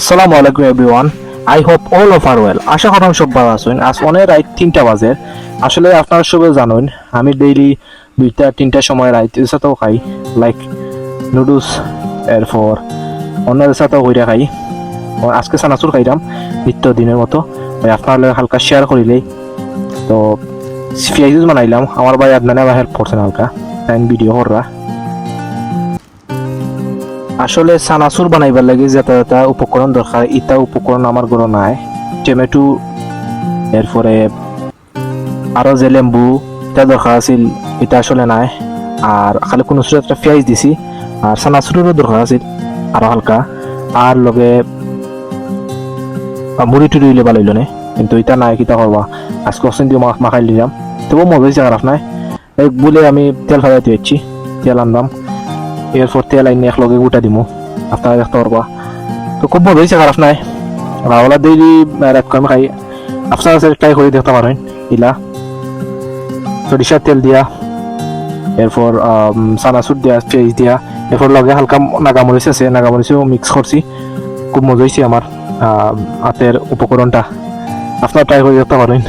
আসসালামু আলাইকুম everyone I hope all of are well আশা করাম সব ভালো আছেন। আজ অনেক রাত তিনটা বাজে। আসলে আপনারা সবাই জানেন, আমি ডেইলি দুইটা, তিনটা সময় রাইত সাথেও খাই। লাইক নুডলস এরপর অন্যদের সাথেও কইরা খাই। আজকে সানাচুর খাইলাম নিত্য দিনের মতো। আপনার হালকা শেয়ার করিলেই তো পেঁয়াজ বানাইলাম আমার ভাই আপনারা হেল্প করছেন হালকা। ভিডিও কররা। আসলে সানাসুর বানাইবার লাগে যাতা যাতা উপকরণ দরকার ইটা উপকরণ আমার ঘরে নাই। টমেটো, এরপরে আরও যে লেম্বু এটা দরকার আছিল এটা আসলে নাই। আর খালি কোনো একটা পেঁয়াজ দিছি, আর সানাসুরেরও দরকার আছিল, আরও হালকা। আর লগে মুড়ি টুড়ি হইলে ভালো হইল কিন্তু এটা নাই, কিতা করবা আজকে অসেন দিয়ে মাখাই দিলাম তবুও মজা হয়েছে খারাপ নাই। বলে আমি তেল ফাটাইতে হচ্ছি তেল আনলাম এরপর তেল আইনি একলগে গোটা দিমু। আপনারা দেখতে পারবা। তো খুব মজা হয়েছে খারাপ নাই। রাওলা ডেইলি রাত করে আমি খাই। আপনারা ট্রাই করে দেখতে পারেন ইলা। সরিষার তেল দিয়া। এরপর সানাসুর দিয়া পেঁয়াজ দিয়া। এরপর লগে হালকা নাগামরিচ আছে। নাগামরিচও মিক্স করছি খুব মজা হয়েছে আমার হাতের উপকরণটা আপনারা ট্রাই করে দেখতে পারেন